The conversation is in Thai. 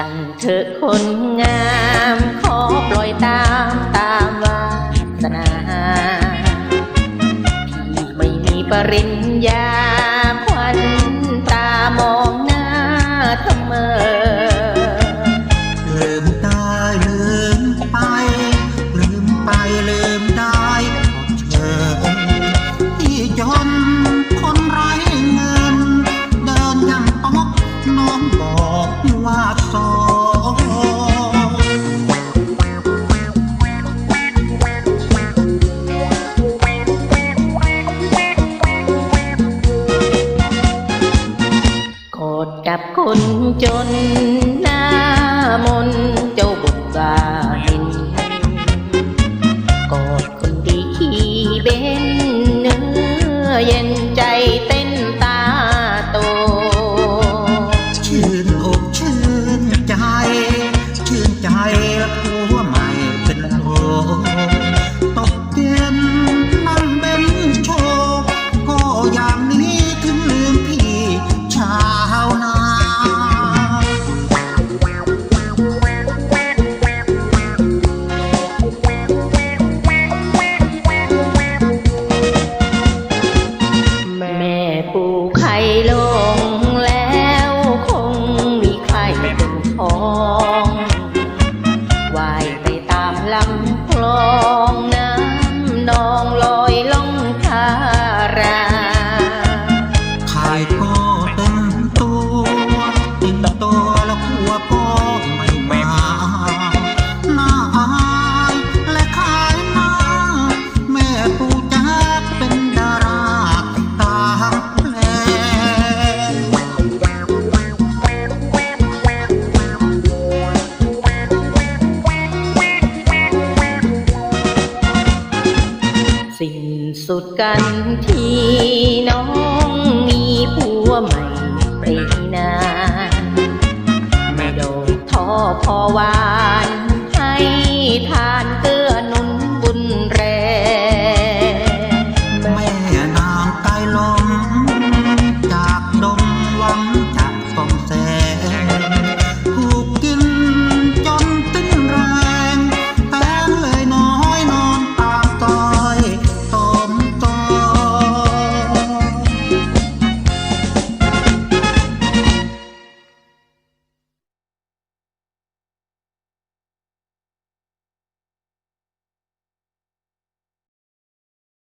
ช่างเธอคนงามขอปล่อยตามตามวาสนาพี่ไม่มีปริญับคนจน ใครลงแล้วคงมีใครเป็นขอ สิ้นสุดกันที่น้องมีผัวใหม่ไปนานแม่ดอกทอพอวาน